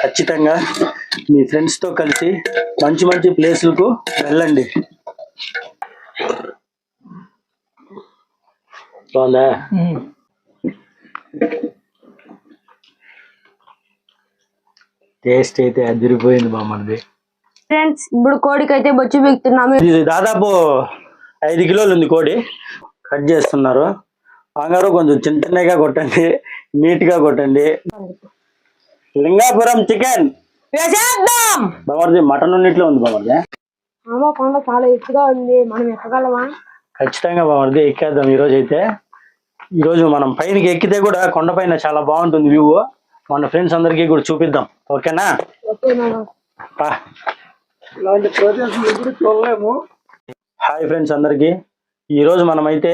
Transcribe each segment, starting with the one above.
ఖచ్చితంగా మీ ఫ్రెండ్స్తో కలిసి మంచి మంచి ప్లేసులకు వెళ్ళండి. బాగుందా? టేస్ట్ అయితే అదిరిపోయింది బామ్మది ఫ్రెండ్స్ ఇప్పుడు కోడికి అయితే బొచ్చు బిగుతున్నాము ఇది దాదాపు ఐదు కిలోలు ఉంది కోడి. కట్ చేస్తున్నారు. బంగారు కొంచెం చిన్న చిన్నగా కొట్టండి నీట్గా కొట్టండి. లింగాపురం చికెన్. వేసేద్దాం మటన్ ఉన్నిట్లో ఉంది మామ కొండ చాలా ఎత్తుగా ఉంది. మనం ఎక్కగలమా? ఖచ్చితంగా బామర్ది ఎక్కేద్దాం ఈ రోజు అయితే ఈ రోజు మనం పైనకి ఎక్కితే కూడా కొండపైన చాలా బాగుంటుంది వ్యూ మన ఫ్రెండ్స్ అందరికీ కూడా చూపిద్దాం. ఓకేనా? హాయ్ ఫ్రెండ్స్ అందరికీ. ఈరోజు మనమైతే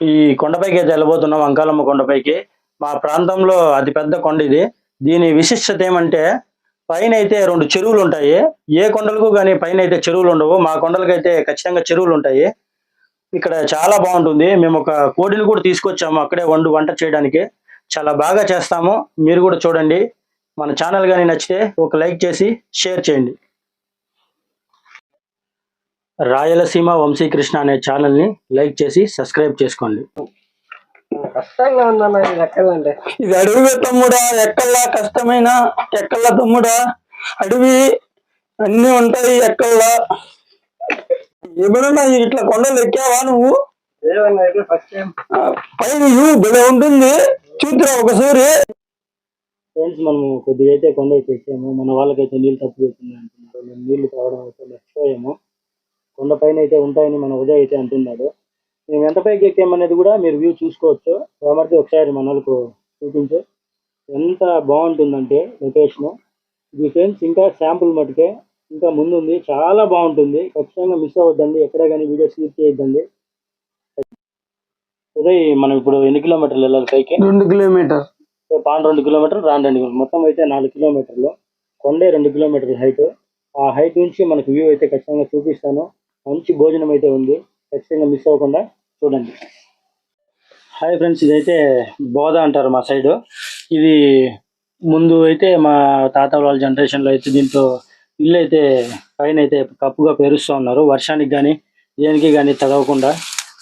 ఈ కొండపైకి అయితే వెళ్ళబోతున్నాం అంకాలమ్మ కొండపైకి మా ప్రాంతంలో అతి పెద్ద కొండ ఇది. దీని విశిష్టత ఏమంటే పైన అయితే రెండు చెరువులు ఉంటాయి ఏ కొండలకు కానీ పైన అయితే చెరువులు ఉండవు మా కొండలకు అయితే ఖచ్చితంగా చెరువులు ఉంటాయి ఇక్కడ చాలా బాగుంటుంది. మేము ఒక కోడిని కూడా తీసుకొచ్చాము అక్కడే వండు వంట చేయడానికి. చాలా బాగా చేస్తాము. మీరు కూడా చూడండి. మన ఛానల్ కానీ నచ్చితే ఒక లైక్ చేసి షేర్ చేయండి. రాయలసీమ వంశీకృష్ణ అనే ఛానల్ని లైక్ చేసి సబ్స్క్రైబ్ చేసుకోండి. కష్టంగా ఉందన్న ఇది ఎక్కాలంటే ఇది అడవి తమ్ముడా ఎక్కల్లా కష్టమైన ఎక్కల్లా తమ్ముడా? అడవి అన్ని ఉంటాయి ఎక్కల్లా. ఎప్పుడన్నా ఇట్లా కొండలు ఎక్కావా నువ్వు? ఏమన్నా అయితే ఫస్ట్ టైం ఆ, పైన భలే ఉంటుంది. చూద్దురా ఒకసారి. ఫ్రెండ్స్ మనము కొద్దిగా అయితే కొండ ఎక్కాము మన వాళ్ళకైతే నీళ్ళు తక్కువ అవుతుంది అంటున్నారు. నీళ్ళు తాగడం అయితే మర్చిపోయాము. కొండ పైన అయితే ఉంటాయని మన ఉదయ్ అయితే అంటున్నాడు. మేము ఎంత పైకి ఎక్కామనేది కూడా మీరు వ్యూ చూసుకోవచ్చు. కాబట్టి ఒకసారి మన వాళ్ళకు చూపించు. ఎంత బాగుంటుందంటే లొకేషన్ ఇది ఫ్రెండ్స్ ఇంకా శాంపుల్ మటుకే ఇంకా ముందు ఉంది చాలా బాగుంటుంది. ఖచ్చితంగా మిస్ అవ్వద్దండి. ఎక్కడ కానీ వీడియో స్కిప్ చేయొద్దండి. ఉదయ్ మనం ఇప్పుడు ఎన్ని కిలోమీటర్లు వెళ్ళాలి పైకి? రెండు కిలోమీటర్. పాన్ రెండు కిలోమీటర్లు రాను రెండు కిలోమీటర్లు. మొత్తం అయితే నాలుగు కిలోమీటర్లు. కొండే రెండు కిలోమీటర్ల హైట్ ఆ హైట్ నుంచి మనకు వ్యూ అయితే ఖచ్చితంగా చూపిస్తాను. మంచి భోజనం అయితే ఉంది. ఖచ్చితంగా మిస్ అవ్వకుండా చూడండి. హాయ్ ఫ్రెండ్స్ ఇదైతే బోధ అంటారు మా సైడ్ ఇది ముందు అయితే మా తాత వాళ్ళ జనరేషన్లో అయితే దీంతో ఇల్లు అయితే పైన అయితే కప్పుగా పేరుస్తూ ఉన్నారు. వర్షానికి కానీ దేనికి కానీ తడవకుండా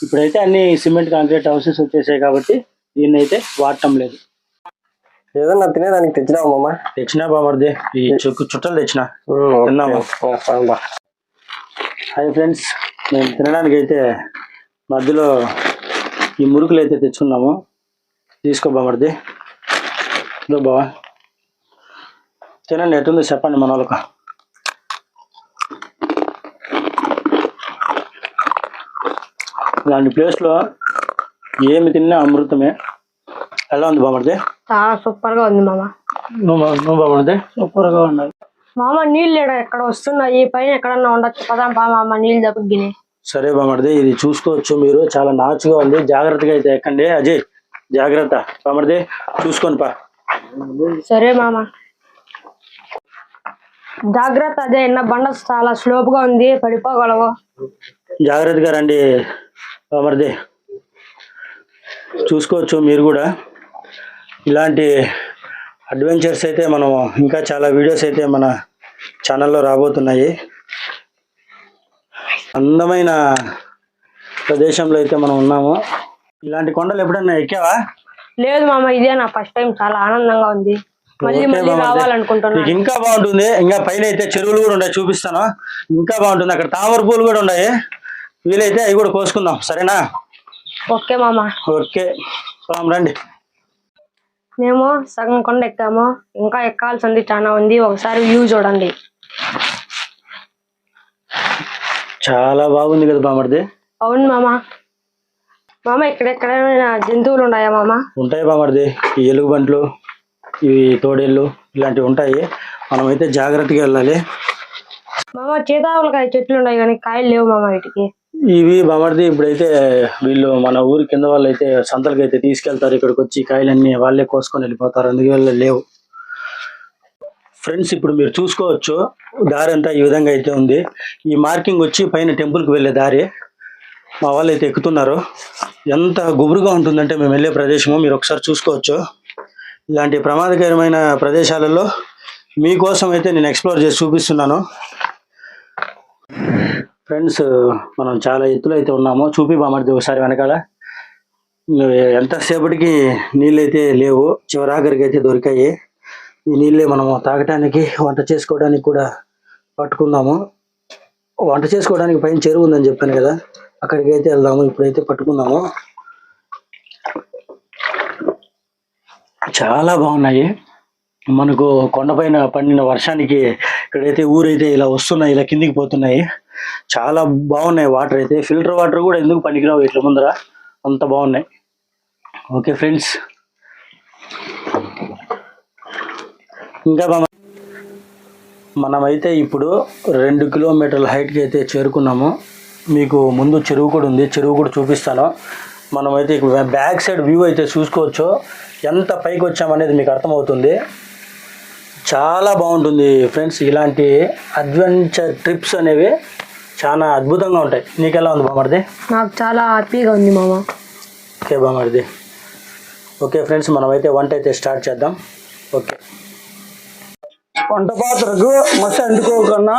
ఇప్పుడైతే అన్ని సిమెంట్ కాంక్రీట్ హౌసెస్ వచ్చేసాయి కాబట్టి దీన్ని అయితే వాడటం లేదు. ఏదన్నా తినేదానికి తెచ్చినావు మామ? తెచ్చినా బామర్ది. ఈ చుట్టు చుట్టలు తెచ్చిన. తిన్నాము. హాయ్ ఫ్రెండ్స్ మేము తినడానికి అయితే మధ్యలో ఈ మురుకులు అయితే తెచ్చుకున్నాము. తీసుకో బామర్ది. ఇదో బావా. తినండి ఎట్టుందో చెప్పండి మన వాళ్ళకు ఇలాంటి ప్లేస్లో ఏమి తిన్నా అమృతమే. ఎలా ఉంది బామర్ది? చాలా సూపర్గా ఉంది మామ. నువ్వు నువ్వు బామర్ది? సూపర్గా ఉన్నది మామ నీళ్ళు ఎక్కడ వస్తున్నాయి పైన ఎక్కడన్నా ఉండొచ్చు పదాం మామ నీళ్ళు దప్పగిని సరే బామర్ది ఇది చూసుకోవచ్చు మీరు. చాలా నాచుగా ఉంది. జాగ్రత్తగా అయితే ఎక్కండి. అజయ్ జాగ్రత్త. బామర్ది చూసుకొని పా. సరే మామ. జాగ్రత్త అదే ఎన్న బండ చాలా స్లోప్గా ఉంది. పడిపోగలవు. జాగ్రత్తగా రండి బామర్ది చూసుకోవచ్చు మీరు కూడా. ఇలాంటి అడ్వెంచర్స్ అయితే మనం ఇంకా చాలా వీడియోస్ అయితే మన ఛానల్లో రాబోతున్నాయి. అందమైన ప్రదేశంలో అయితే మనం ఉన్నాము. ఇలాంటి కొండలు ఎప్పుడన్నా ఎక్కావా? లేదు మామ ఇదే నా ఫస్ట్ టైం చాలా ఆనందంగా ఉంది. మళ్ళీ మళ్ళీ. రావాలనుకుంటున్నాను ఇంకా బాగుంటుంది. ఇంకా పైన అయితే చెరువులు కూడా ఉన్నాయి చూపిస్తాను. ఇంకా బాగుంటుంది. అక్కడ తామర పూలు కూడా ఉన్నాయి. వీలైతే అవి కూడా కోసుకుందాం. సరేనా? ఓకే మామ. ఓకే. రండి. మేము సగం కొండ ఎక్కాము. ఇంకా ఎక్కాల్సింది చాలా ఉంది. ఒకసారి వ్యూ చూడండి. చాలా బాగుంది కదా బామర్ది. అవును మామ. మామ ఇక్కడ ఎక్కడైనా జంతువులు ఉన్నాయా మామ? ఉంటాయి బామర్ది. ఈ ఎలుగుబంట్లు ఇవి తోడేళ్ళు ఇలాంటివి ఉంటాయి. మనమైతే జాగ్రత్తగా వెళ్ళాలి. మామ సీతాఫలకాయ చెట్లు ఉన్నాయి కానీ కాయలు లేవు మామ వీటికి. ఇవి బామర్ది ఇప్పుడైతే వీళ్ళు మన ఊరి కింద వాళ్ళు అయితే సంతలకి అయితే తీసుకెళ్తారు ఇక్కడికి వచ్చి కాయలన్నీ వాళ్ళే కోసుకొని వెళ్ళిపోతారు అందువల్ల లేవు. ఫ్రెండ్స్ ఇప్పుడు మీరు చూసుకోవచ్చు దారి అంతా ఈ విధంగా అయితే ఉంది. ఈ మార్కింగ్ వచ్చి పైన టెంపుల్కి వెళ్ళే దారి. మా వాళ్ళు అయితే ఎక్కుతున్నారు. ఎంత గుబురుగా ఉంటుందంటే మేము వెళ్ళే ప్రదేశము మీరు ఒకసారి చూసుకోవచ్చు. ఇలాంటి ప్రమాదకరమైన ప్రదేశాలలో మీకోసం అయితే నేను ఎక్స్ప్లోర్ చేసి చూపిస్తున్నాను. ఫ్రెండ్స్ మనం చాలా ఎత్తులో అయితే ఉన్నాము చూపి బామర్ది ఒకసారి వెనకాల. ఎంతసేపటికి నీళ్ళు అయితే లేవు చివరాఖరికి అయితే దొరికాయి. ఈ నీళ్ళే మనము తాగటానికి వంట చేసుకోవడానికి కూడా పట్టుకుందాము. వంట చేసుకోవడానికి పైన చెరువు ఉందని చెప్పాను కదా అక్కడికి అయితే వెళ్దాము ఇప్పుడైతే పట్టుకుందాము. చాలా బాగున్నాయి. మనకు కొండపైన పండిన వర్షానికి ఇక్కడైతే ఊరైతే ఇలా వస్తున్నాయి ఇలా కిందికి పోతున్నాయి. చాలా బాగున్నాయి వాటర్ అయితే. ఫిల్టర్ వాటర్ కూడా ఎందుకు పనికిరావు ఇట్లా ముందర? అంత బాగున్నాయి. Okay friends. ఇంకా మనమైతే ఇప్పుడు రెండు కిలోమీటర్ల హైట్కి అయితే చేరుకున్నాము. మీకు ముందు చెరువు కూడా ఉంది. చెరువు కూడా చూపిస్తాను. మనమైతే బ్యాక్ సైడ్ వ్యూ అయితే చూసుకోవచ్చు. ఎంత పైకి వచ్చామనేది మీకు అర్థమవుతుంది. చాలా బాగుంటుంది ఫ్రెండ్స్ ఇలాంటి అడ్వెంచర్ ట్రిప్స్ అనేవి చాలా అద్భుతంగా ఉంటాయి. నీకు ఎలా ఉంది బామర్ది? నాకు చాలా హ్యాపీగా ఉంది మామ. ఓకే బామర్ది. ఓకే ఫ్రెండ్స్ మనమైతే వంట అయితే స్టార్ట్ చేద్దాం. ఓకే. వంట పాత్రకు మసి అంటుకోకుండా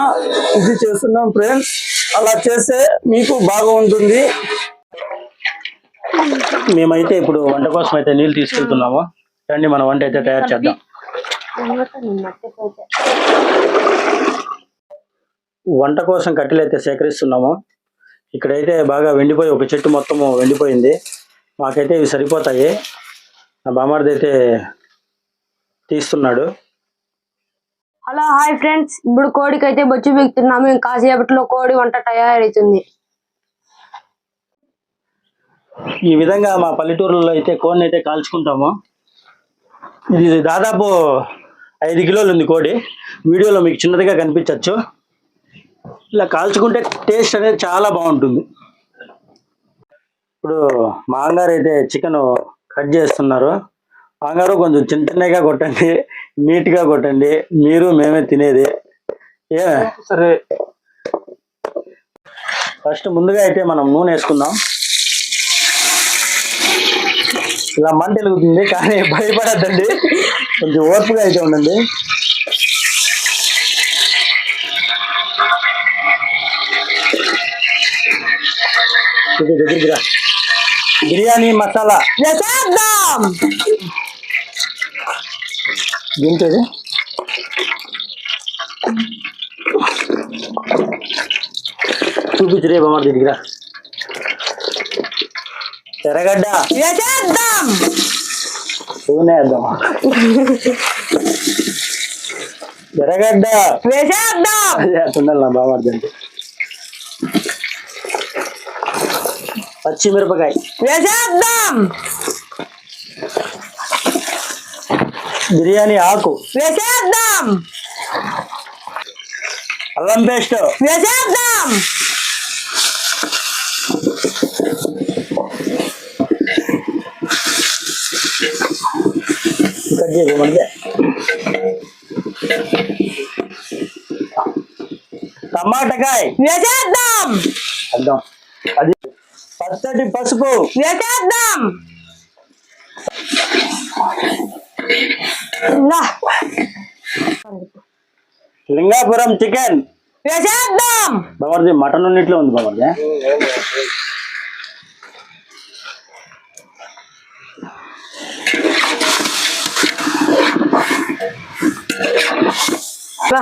ఇది చేస్తున్నాం ఫ్రెండ్స్. అలా చేస్తే మీకు బాగా ఉంటుంది మేమైతే ఇప్పుడు వంట కోసం అయితే నీళ్ళు తీసుకెళ్తున్నాము. రండి మన వంట అయితే తయారు చేద్దాం. వంట కోసం కట్టెలు అయితే సేకరిస్తున్నాము. ఇక్కడైతే బాగా వెండిపోయి ఒక చెట్టు మొత్తము వెండిపోయింది. మాకైతే ఇవి సరిపోతాయి. నా బామార్ది అయితే తీస్తున్నాడు. Hello hi friends. ఇప్పుడు కోడికి అయితే బొచ్చు బిగుతున్నాము కాసేపట్లో కోడి వంట తయారవుతుంది ఈ విధంగా మా పల్లెటూరులో అయితే కోడిని అయితే కాల్చుకుంటాము. ఇది దాదాపు ఐదు కిలోలు ఉంది కోడి. వీడియోలో మీకు చిన్నదిగా కనిపించవచ్చు ఇలా కాల్చుకుంటే టేస్ట్ అనేది చాలా బాగుంటుంది. ఇప్పుడు మా అంగారు అయితే చికెన్ కట్ చేస్తున్నారు. అంగారు కొంచెం చిన్న చిన్నగా కొట్టండి నీట్గా కొట్టండి మీరు మేమే తినేది. ఏ? సరే. ఫస్ట్ ముందుగా అయితే మనం నూనె వేసుకుందాం. ఇలా మంట వెలుగుతుంది కానీ భయపడద్దండి. కొంచెం ఓర్పుగా అయితే ఉండండి. బిర్యానీ మసాలా చేద్దాం ఏంటది చూపించు రే బామ్మ దగ్గర ఎర్రగడ్డ చేద్దాం నూనె వేద్దామా ఎర్రగడ్డ వేసేద్దాం అదే అట్టుండాలి నా బామర్ది పచ్చిమిరపకాయ వేసేద్దాం బిర్యానీ ఆకు వేసేద్దాం అల్లం పేస్ట్ వేసేద్దాం కట్ చేయమంటే టమాటకాయ వేసేద్దాం అర్థం అది పచ్చటి పసుపు. వేసేద్దాం. లింగాపురం చికెన్. వేసేద్దాం. బామర్ది మటన్ ఉన్నట్లు ఉంది బామర్ది రా.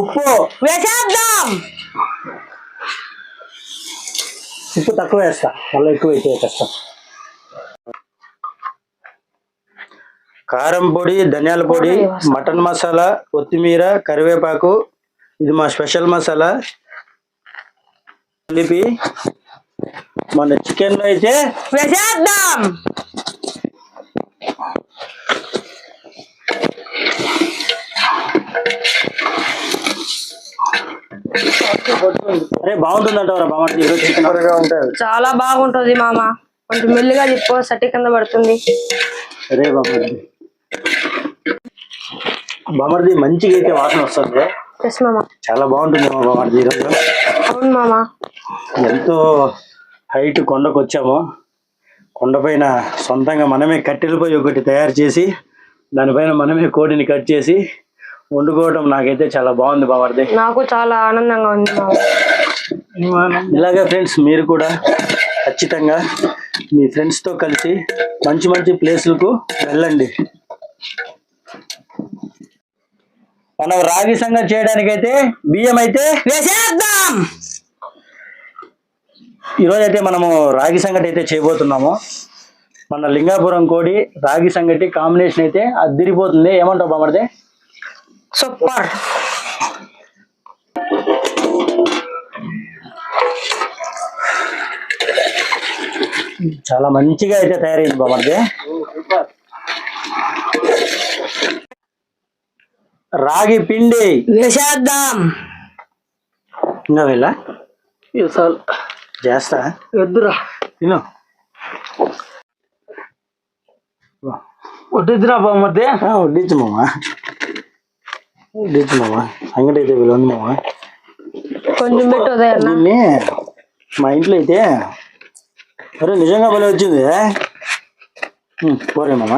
ఉప్పు. వేసేద్దాం. ఉప్పు తక్కువ వేస్తా. మళ్ళీ ఎక్కువ అయితే కష్టం కారం పొడి ధనియాల పొడి మటన్ మసాలా కొత్తిమీర కరివేపాకు. ఇది మా స్పెషల్ మసాలా. కలిపి మన చికెన్లో అయితే వేసేద్దాం. అరే బాగుంటుందంటారా బాగుంటుంది చికెన్ సూపర్గా ఉంటుంది. చాలా బాగుంటుంది మామ. కొంచెం మెల్లిగా తిప్పో సట్టి కింద పడుతుంది. అరే బామర్ది బామర్ది మంచిగా అయితే వాసన వస్తుంది. ఎస్ మామ. చాలా బాగుంటుంది మా బామర్ది ఈరోజు అవును మామ. ఎంతో హైట్ కొండకు వచ్చాము. కొండపైన సొంతంగా మనమే కట్టెలపై ఒకటి తయారు చేసి దానిపైన మనమే కోడిని కట్ చేసి వండుకోవడం నాకైతే చాలా బాగుంది బామర్ది నాకు చాలా ఆనందంగా ఉంది ఇలాగే ఫ్రెండ్స్ మీరు కూడా ఖచ్చితంగా మీ ఫ్రెండ్స్తో కలిసి మంచి మంచి ప్లేసులకు వెళ్ళండి. మనం రాగి సంగతి చేయడానికైతే బియ్యం అయితే వేసేద్దాం. ఈరోజు అయితే మనము రాగి సంగటి అయితే చేయబోతున్నాము. మన లింగాపురం కోడి రాగి సంగటి కాంబినేషన్ అయితే అదిరిపోతుంది. ఏమంటావు బామర్దే సూపర్ చాలా మంచిగా అయితే తయారైంది బామర్దే రాగి పిండి. వేసేద్దాం. ఇంకా వెళ్ళా చాలు. చేస్తా. వద్దురా తిను. వడ్డిద్దిరా బామ్మర్ది ఆ, వడ్డించు మామ. సంగటి అయితే వీళ్ళు ఉంది మామ. కొంచెం పెట్టు దీన్ని మా ఇంట్లో అయితే అరే నిజంగా భలే వచ్చింది ఉమ్, పోరే మామ.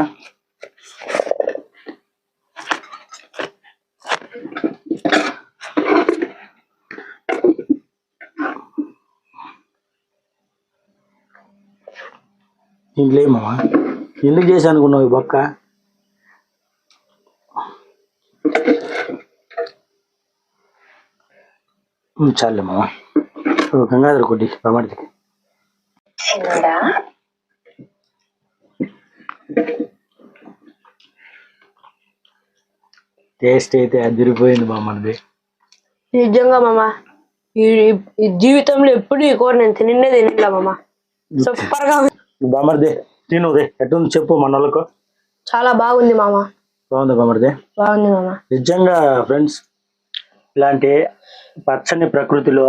ఇంట్లో ఏం మామ? ఎందుకు చేశాను అనుకున్నావు ఈ బక్క? చాలే మామ గంగాధర కొద్ది ప్రమాడికి టేస్ట్ అయితే అదిరిపోయింది బామ్మది నిజంగా మామ ఈ జీవితంలో ఎప్పుడు ఈ కూర నేను తినిండే తినిలా మామ సూపర్గా. బామర్ది తిను ఎట్టుంది చెప్పు మన వాళ్ళకు చాలా బాగుంది మామ బాగుంది బామర్ది బాగుంది మామ నిజంగా ఫ్రెండ్స్ ఇలాంటి పచ్చని ప్రకృతిలో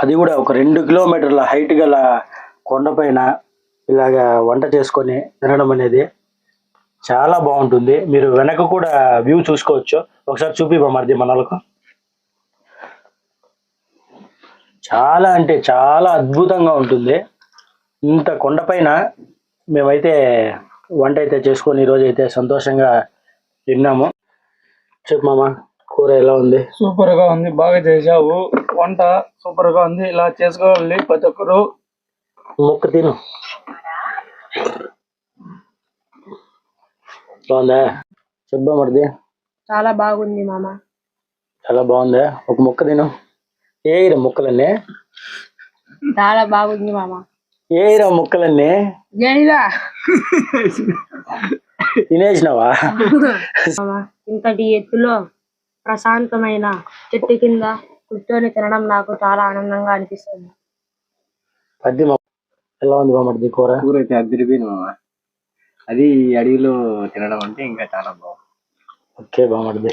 అది కూడా ఒక రెండు కిలోమీటర్ల హైట్ గల కొండపైన ఇలాగా వంట చేసుకొని తినడం అనేది చాలా బాగుంటుంది. మీరు వెనక కూడా వ్యూ చూసుకోవచ్చు. ఒకసారి చూపి మరిది మనలకు. చాలా అంటే చాలా అద్భుతంగా ఉంటుంది. ఇంత కొండపైన మేమైతే వంట అయితే చేసుకొని ఈరోజు అయితే సంతోషంగా తిన్నాము. చెప్పు మామ. కూర ఎలా ఉంది? సూపర్గా ఉంది. బాగా చేసావు వంట సూపర్గా ఉంది. ఇలా చేసుకోవాలి ప్రతి ఒక్కరు. ముక్క తిను. బాగుందా? చెప్పా మరిది. చాలా బాగుంది మామ. చాలా బాగుందా? ఒక ముక్క తిను. ఏయిరా ముక్కలన్నీ? చాలా బాగుంది మామ. ఏయిరా ముక్కలన్నీ? తినేసినావా? ఇంతటి ఎత్తులో ప్రశాంతమైన చెట్టు కింద కూర్చొని తినడం నాకు చాలా ఆనందంగా అనిపిస్తుంది. పద్ది మా ఎలా ఉంది బామర్ది కూర కూర? అయితే అద్దరిపోయింది మామ. అది ఈ అడవిలో తినడం అంటే ఇంకా చాలా బాగుంది. ఓకే బామర్ది